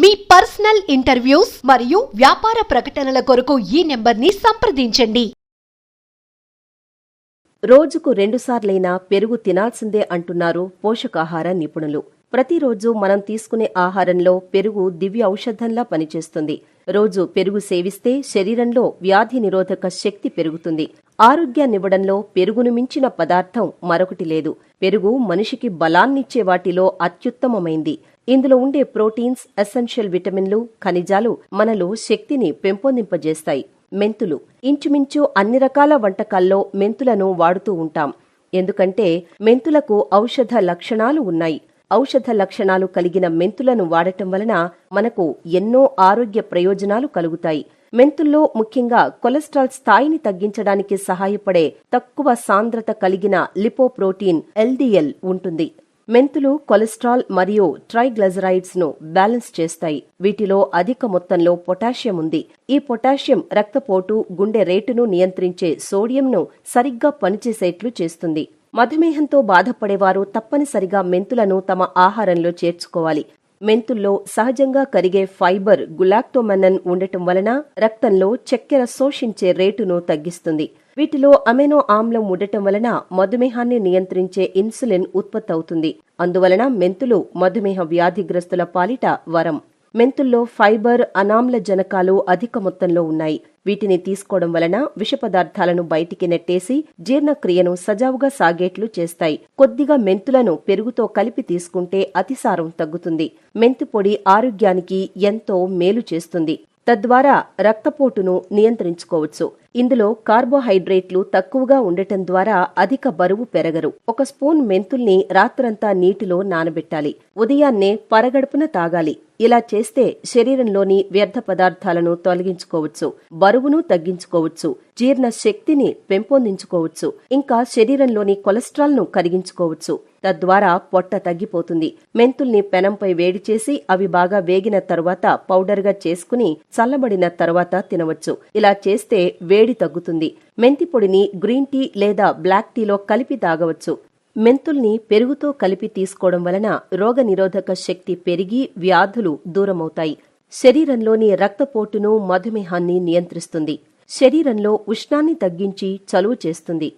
మీ personal interviews మరియు వ్యాపార ప్రకటనల కొరకు ఈ నెంబర్ని సంప్రదించండి. రోజుకు రెండుసార్లైనా పెరుగు తినాల్సిందే అంటున్నారు పోషకాహార నిపుణులు. ప్రతిరోజు మనం తీసుకునే ఆహారంలో పెరుగు దివ్య ఔషధంలా పనిచేస్తుంది. రోజు పెరుగు సేవిస్తే శరీరంలో వ్యాధి నిరోధక శక్తి పెరుగుతుంది. ఆరోగ్యాన్నివ్వడంలో పెరుగును మించిన పదార్థం మరొకటి లేదు. పెరుగు మనిషికి బలాన్నిచ్చే వాటిలో అత్యుత్తమమైంది. ఇందులో ఉండే ప్రోటీన్స్ ఎసెన్షియల్ విటమిన్లు ఖనిజాలు మనలో శక్తిని పెంపొందింపజేస్తాయి. మెంతులు. ఇంచుమించు అన్ని రకాల వంటకాల్లో మెంతులను వాడుతూ ఉంటాం. ఎందుకంటే మెంతులకు ఔషధ లక్షణాలు ఉన్నాయి. ఔషధ లక్షణాలు కలిగిన మెంతులను వాడటం వలన మనకు ఎన్నో ఆరోగ్య ప్రయోజనాలు కలుగుతాయి. మెంతుల్లో ముఖ్యంగా కొలెస్ట్రాల్ స్థాయిని తగ్గించడానికి సహాయపడే తక్కువ సాంద్రత కలిగిన లిపోప్రోటీన్ ఎల్డిఎల్ ఉంటుంది. మెంతులు కొలెస్ట్రాల్ మరియు ట్రైగ్లజరైడ్స్ను బ్యాలెన్స్ చేస్తాయి. వీటిలో అధిక మొత్తంలో పొటాషియం ఉంది. ఈ పొటాషియం రక్తపోటు గుండె రేటును నియంత్రించే సోడియంను సరిగ్గా పనిచేసేట్లు చేస్తుంది. మధుమేహంతో బాధపడేవారు తప్పనిసరిగా మెంతులను తమ ఆహారంలో చేర్చుకోవాలి. మెంతుల్లో సహజంగా కరిగే ఫైబర్ గులాక్టోమెనన్ ఉండటం వలన రక్తంలో చక్కెర శోషించే రేటును తగ్గిస్తుంది. వీటిలో అమెనో ఆమ్లం ఉండటం వలన మధుమేహాన్ని నియంత్రించే ఇన్సులిన్ ఉత్పత్తి అవుతుంది అందువలన మెంతులు మధుమేహ వ్యాధిగ్రస్తుల పాలిట వరం. మెంతుల్లో ఫైబర్ అనామ్ల జనకాలు అధిక మొత్తంలో ఉన్నాయి. వీటిని తీసుకోవడం వలన విష పదార్థాలను బయటికి నెట్టేసి జీర్ణక్రియను సజావుగా సాగేట్లు చేస్తాయి. కొద్దిగా మెంతులను పెరుగుతో కలిపి తీసుకుంటే అతిసారం తగ్గుతుంది. మెంతు పొడి ఆరోగ్యానికి ఎంతో మేలు చేస్తుంది. తద్వారా రక్తపోటును నియంత్రించుకోవచ్చు. ఇందులో కార్బోహైడ్రేట్లు తక్కువగా ఉండటం ద్వారా అధిక బరువు పెరగరు. ఒక స్పూన్ మెంతుల్ని రాత్రంతా నీటిలో నానబెట్టాలి. ఉదయాన్నే పరగడుపున తాగాలి. ఇలా చేస్తే శరీరంలోని వ్యర్థ పదార్థాలను తొలగించుకోవచ్చు బరువును తగ్గించుకోవచ్చు జీర్ణ శక్తిని పెంపొందించుకోవచ్చు ఇంకా శరీరంలోని కొలెస్ట్రాల్ను కరిగించుకోవచ్చు. తద్వారా పొట్ట తగ్గిపోతుంది. మెంతుల్ని పెనంపై వేడి చేసి అవి బాగా వేగిన తరువాత పౌడర్గా చేసుకుని చల్లబడిన తరువాత తినవచ్చు. ఇలా చేస్తే వేడి తగ్గుతుంది. మెంతి పొడిని గ్రీన్ టీ లేదా బ్లాక్ టీలో కలిపి తాగవచ్చు. మెంతుల్ని పెరుగుతో కలిపి తీసుకోవడం వలన రోగనిరోధక శక్తి పెరిగి వ్యాధులు దూరమవుతాయి. శరీరంలోని రక్తపోటును మధుమేహాన్ని నియంత్రిస్తుంది. శరీరంలో ఉష్ణాన్ని తగ్గించి చలువ చేస్తుంది.